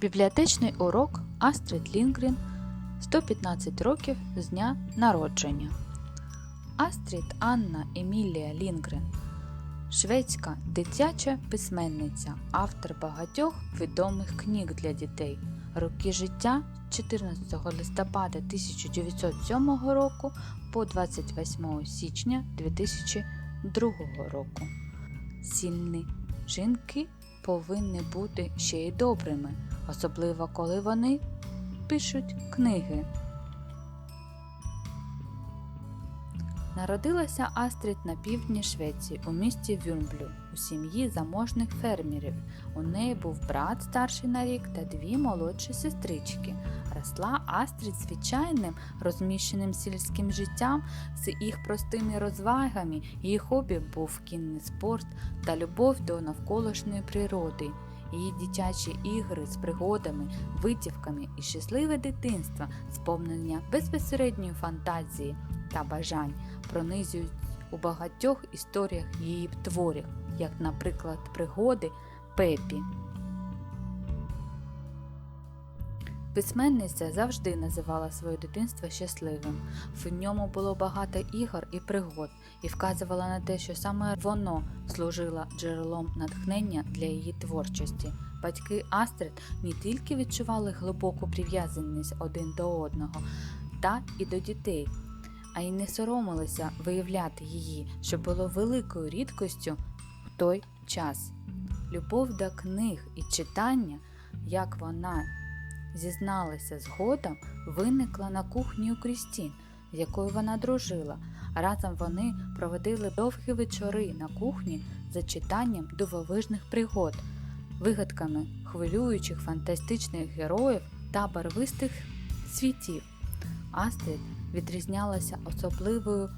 Бібліотечний урок Астрид Лінгрен 115 років з дня народження. Астрід Анна Емілія Лінгрен шведська дитяча письменниця, автор багатьох відомих книг для дітей. Роки життя 14 листопада 1907 року по 28 січня 2002 року. Сильні жінки повинні бути ще й добрими, особливо коли вони пишуть книги. Народилася Астрід на півдні Швеції у місті Вюрмблю у сім'ї заможних фермерів. У неї був брат старший на рік та дві молодші сестрички. Росла Астрід звичайним розміщеним сільським життям з їх простими розвагами. Її хобі був кінний спорт та любов до навколишньої природи. Її дитячі ігри з пригодами, витівками і щасливе дитинство, сповнення безпосередньої фантазії та бажань пронизують у багатьох історіях її творів, як, наприклад, пригоди Пепі. Письменниця завжди називала своє дитинство щасливим. В ньому було багато ігор і пригод, і вказувала на те, що саме воно служило джерелом натхнення для її творчості. Батьки Астрид не тільки відчували глибоку прив'язаність один до одного, та і до дітей, а й не соромилися виявляти її, що було великою рідкостю в той час. Любов до книг і читання, як вона зізналася згодом, виникла на кухні у Крістін, з якою вона дружила. Разом вони проводили довгі вечори на кухні за читанням дивовижних пригод, вигадками хвилюючих фантастичних героїв та барвистих світів. Астрид відрізнялася особливою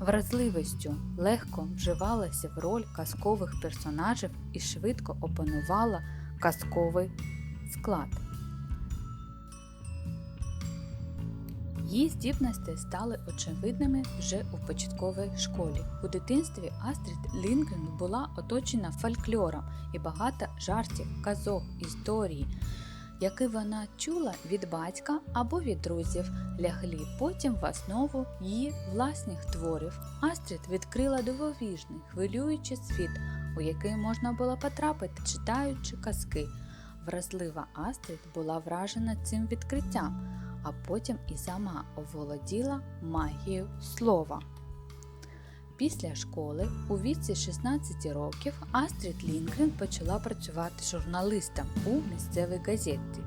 вразливістю, легко вживалася в роль казкових персонажів і швидко опанувала казковий склад. Її здібності стали очевидними вже у початковій школі. У дитинстві Астрід Лінгрен була оточена фольклором і багато жартів, казок, історій, які вона чула від батька або від друзів, лягли потім в основу її власних творів. Астрід відкрила дивовижний, хвилюючий світ, у який можна було потрапити, читаючи казки. Вразлива Астрід була вражена цим відкриттям, а потім і сама оволоділа магією слова. Після школи у віці 16 років Астрід Лінгрен почала працювати журналистом у місцевій газеті.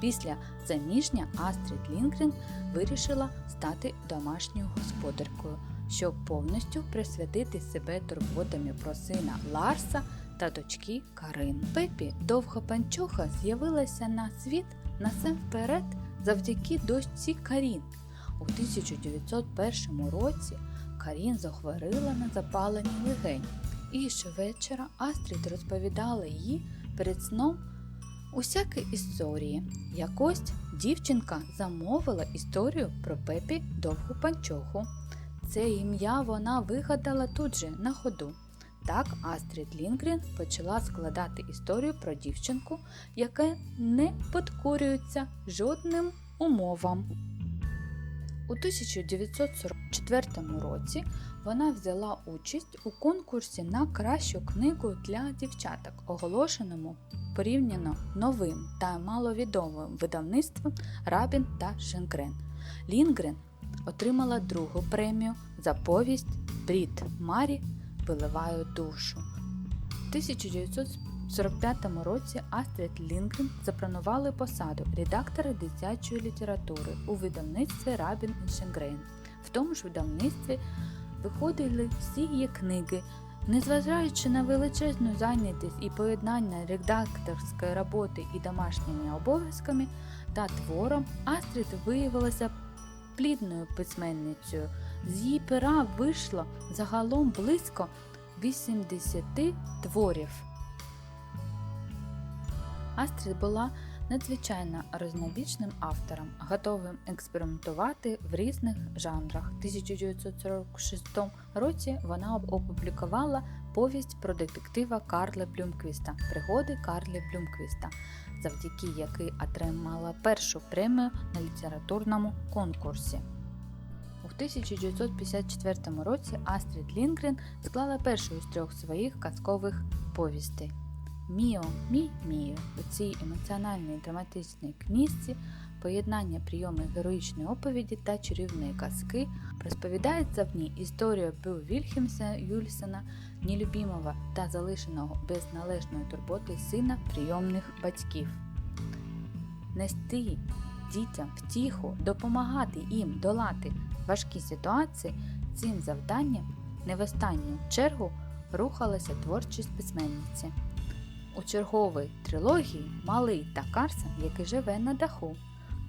Після заміжня Астрід Лінгрен вирішила стати домашньою господаркою, щоб повністю присвятити себе турботами про сина Ларса та дочки Карин. Пепі довгопанчоха з'явилася на світ насамперед завдяки дочці Карін. У 1901 році Карін захворіла на запалення легень, і щовечора Астрід розповідала їй перед сном усякі історії. Якось дівчинка замовила історію про Пепі довгу панчоху. Це ім'я вона вигадала тут же на ходу. Так Астрід Лінгрен почала складати історію про дівчинку, яка не підкорюється жодним умовам. У 1944 році вона взяла участь у конкурсі на кращу книгу для дівчаток, оголошеному порівняно новим та маловідомим видавництвом Рабін та Шенгрен. Лінгрен отримала другу премію за повість Брід Марі виливаю душу. У 1945 році Астрід Лінгрен запропонували посаду редактора дитячої літератури у видавництві Рабін Шенгрен. В тому ж видавництві виходили всі її книги. Незважаючи на величезну зайнятість і поєднання редакторської роботи і домашніми обов'язками та твором, Астрід виявилася плідною письменницею. З її пера вийшло загалом близько 80 творів. Астрід була надзвичайно різнобічним автором, готовим експериментувати в різних жанрах. У 1946 році вона опублікувала повість про детектива Карла Блюмквіста Пригоди Карли Блюмквіста, завдяки якій отримала першу премію на літературному конкурсі. У 1954 році Астрід Лінгрен склала першу із трьох своїх казкових повістей. Міо, мій Міо у цій емоціональній драматичній книжці поєднання прийомів героїчної оповіді та чарівної казки розповідається в ній історія Бю Вільхемса Юльсона, нелюбімого та залишеного без належної турботи сина прийомних батьків. Нести дітям втіху, допомагати їм долати важкі ситуації цим завданням не в останню чергу рухалася творчість письменниці. У черговій трилогії Малий та Карсон, який живе на даху.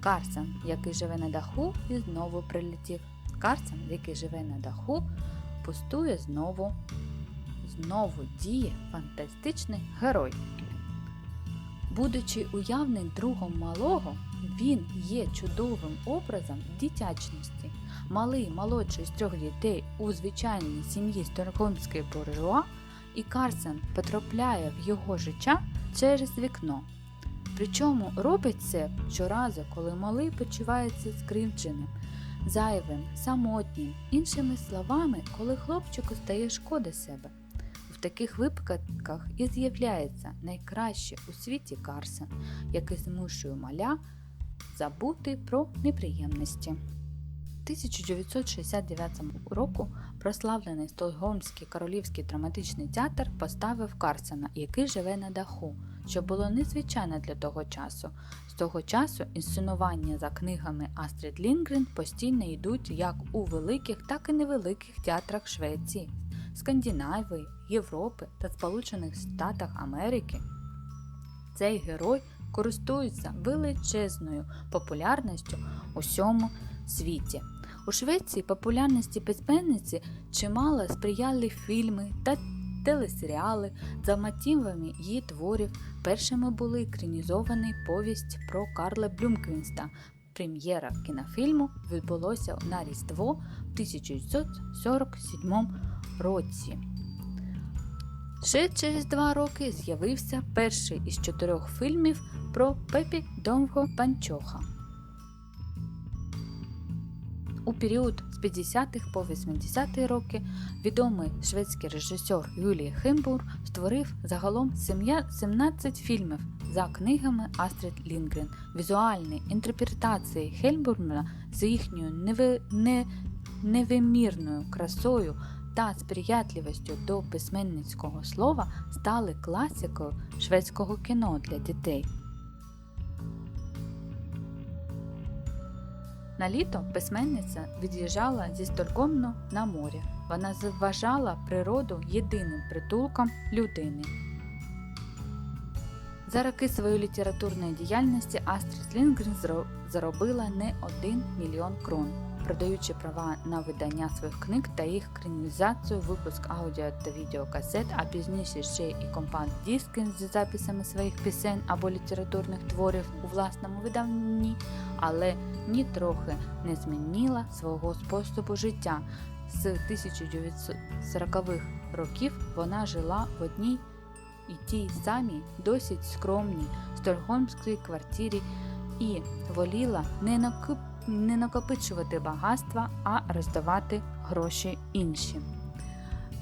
Карсон, який живе на даху, і знову прилетів. Карсон, який живе на даху, пустує знову. Знову діє фантастичний герой. Будучи уявним другом малого, він є чудовим образом дитячності. Малий молодший з трьох дітей у звичайній сім'ї Стокгольмської буржуа, і Карсен потрапляє в його життя через вікно. Причому робить це щоразу, коли малий почувається скривдженим, зайвим, самотнім, іншими словами, коли хлопчику стає шкода себе. В таких випадках і з'являється найкраще у світі Карсен, який змушує маля забути про неприємності. 1969 року прославлений Стокгольмський королівський драматичний театр поставив Карсена, який живе на даху, що було незвичайно для того часу. З того часу інсценування за книгами Астрід Лінгрен постійно йдуть як у великих, так і невеликих театрах Швеції, Скандинавії, Європи та Сполучених Штатах Америки. Цей герой користується величезною популярністю у всьому світі. У Швеції популярності письменниці чимало сприяли фільми та телесеріали за мотивами її творів. Першими були екранізовані повість про Карла Блюмквінста. Прем'єра кінофільму відбулося на Різдво в 1947 році. Ще через два роки з'явився перший із чотирьох фільмів про Пепі Довго Панчоха. У період з 50-х по 80-ті роки відомий шведський режисер Юлій Хембур створив загалом 17 фільмів за книгами Астрід Лінгрен. Візуальні інтерпретації Хельбурна з їхньою невимірною красою та сприятливістю до письменницького слова стали класикою шведського кіно для дітей. На літо письменниця від'їжджала зі Стокгольму на море. Вона вважала природу єдиним притулком людини. За роки своєї літературної діяльності Астрід Лінгрен заробила не 1 мільйон крон, продаючи права на видання своїх книг та їх екранізацію, випуск аудіо та відеокасет, а пізніше ще і компакт-диски з записами своїх пісень або літературних творів у власному виданні, але ні трохи не змінила свого способу життя. З 1940-х років вона жила в одній і тій самій досить скромній стокгольмській квартирі і воліла не, накоп... не накопичувати багатства, а роздавати гроші іншим.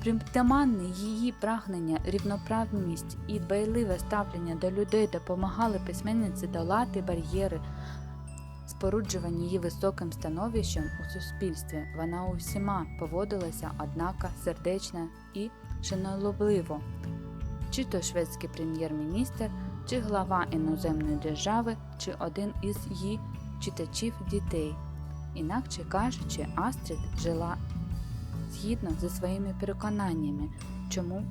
Притаманне її прагнення, рівноправність і дбайливе ставлення до людей допомагали письменниці долати бар'єри, споруджувані її високим становищем у суспільстві. Вона усіма поводилася, однако сердечно і шанолюбливо чи то шведський прем'єр-міністр, чи глава іноземної держави, чи один із її читачів дітей. Інакше кажучи, Астрід жила згідно зі своїми переконаннями, чому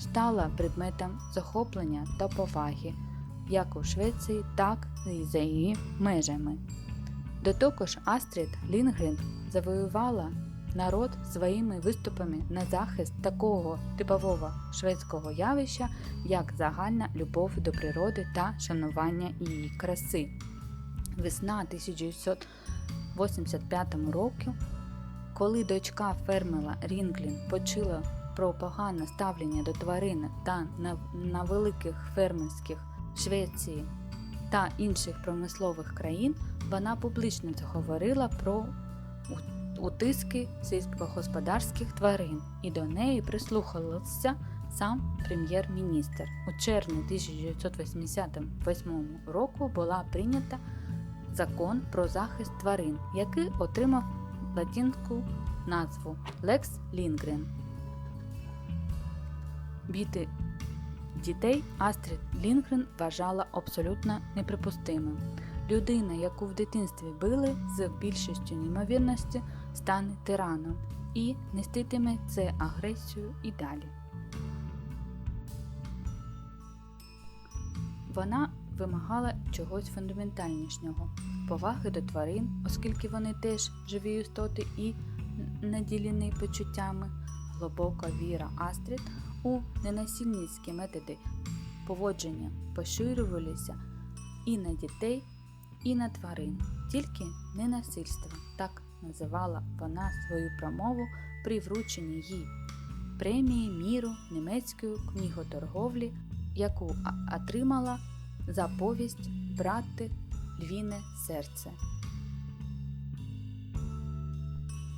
стала предметом захоплення та поваги, як у Швеції, так і за її межами. До того ж, Астрід Лінгрен завоювала народ своїми виступами на захист такого типового шведського явища, як загальна любов до природи та шанування її краси. Весна 1985 року, коли дочка фермера Рінглін почала про погане ставлення до тварин та на, великих фермерських Швеції та інших промислових країн, вона публічно заговорила про утиски сільськогосподарських тварин, і до неї прислухався сам прем'єр-міністр. У червні 1988 року була прийнята закон про захист тварин, який отримав латинську назву Lex Lindgren. Біти дітей Астрід Лінгрен вважала абсолютно неприпустимим. Людина, яку в дитинстві били, з більшістю ймовірності стане тираном і неститиме це агресію і далі. Вона вимагала чогось фундаментальнішого поваги до тварин, оскільки вони теж живі істоти і наділені почуттями, глибока віра Астрід у ненасильницькі методи поводження поширювалися і на дітей, і на тварин, тільки не насильство. Так називала вона свою промову при врученні їй премії міру німецької книготорговлі, яку отримала за повість Брати Львіне серце.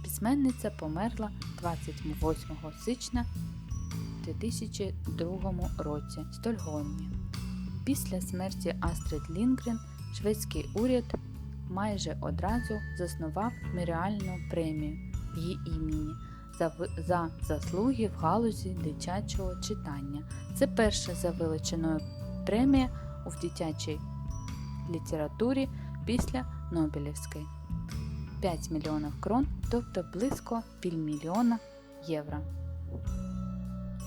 Письменниця померла 28 січня 2002 році в Стокгольмі. Після смерті Астрид Лінгрен шведський уряд майже одразу заснував меморіальну премію її імені за, за заслуги в галузі дитячого читання. Це перша за величиною премія у дитячій літературі після Нобелівської. 5 мільйонів крон, тобто близько півмільйона євро.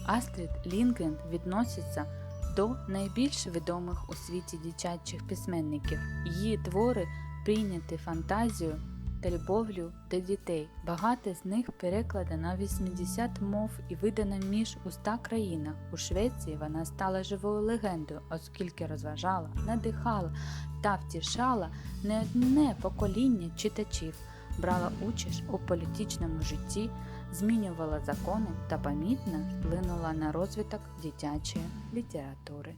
Астрід Лінгрен відноситься до найбільш відомих у світі дитячих письменників. Її твори прийняті фантазією та любов'ю до дітей. Багато з них перекладено на 80 мов і видано між у 100 країнах. У Швеції вона стала живою легендою, оскільки розважала, надихала та втішала не одне покоління читачів, брала участь у політичному житті, змінювала закони та помітно вплинула на розвиток дитячої літератури.